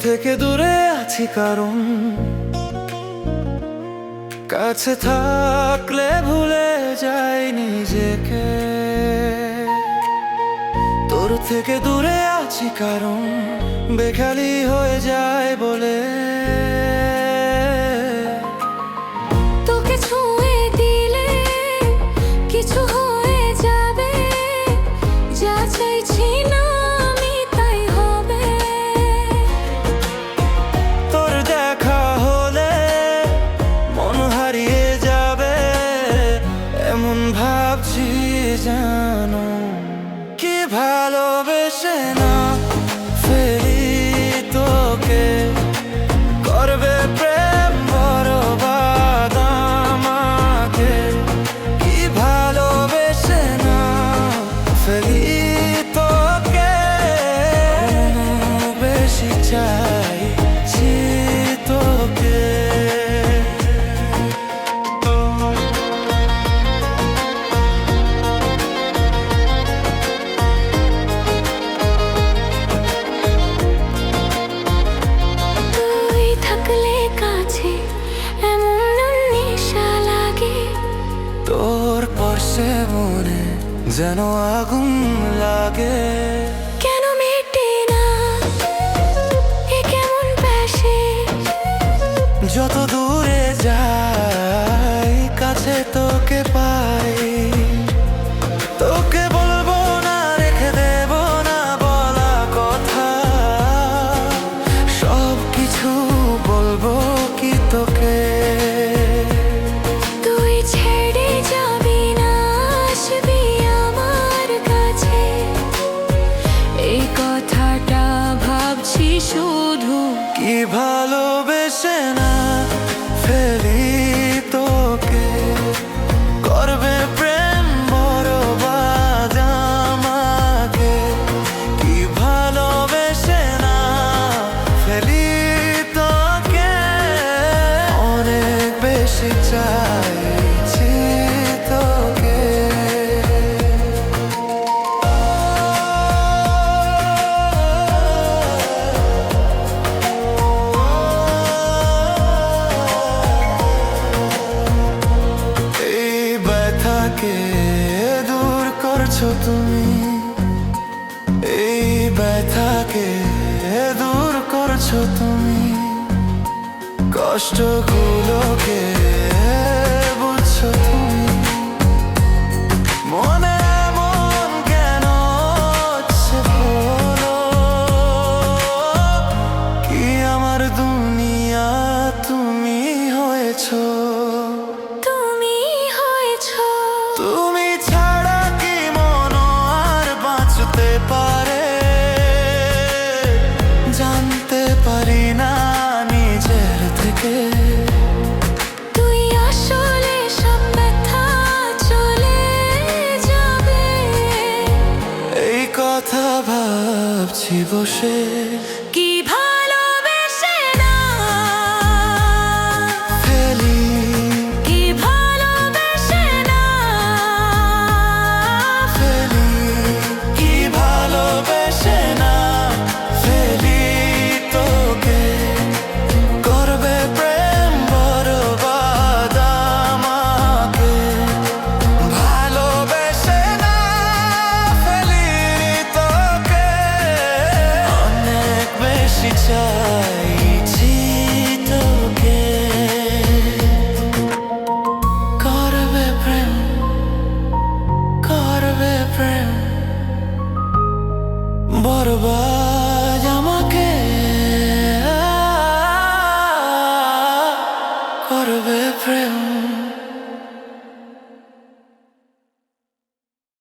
থেকে দূরে আছি কারণ কাছে থাকলে ভুলে যাই নিজেকে। তোর থেকে দূরে আছি কারণ বেখালি হয়ে যায় বলে। যেন আগুন লাগে। কেন মেটে না? এ কেমন যত দূরে যাই কাছে তোকে পাই। কি ভালোবেসে না ফেলি তোকে? করবে প্রেম বড় বাজামাকে কি ভালোবেসে না ফেলি তোকে? অনেক বেশি চাইছি করছ তুমি। এই ব্যথাকে দূর করছ তুমি। কষ্টগুলোকে বুঝছ তুমি। মনে এমন কেন কি আমার দুনিয়া তুমি হয়েছো? 你不是 বেশি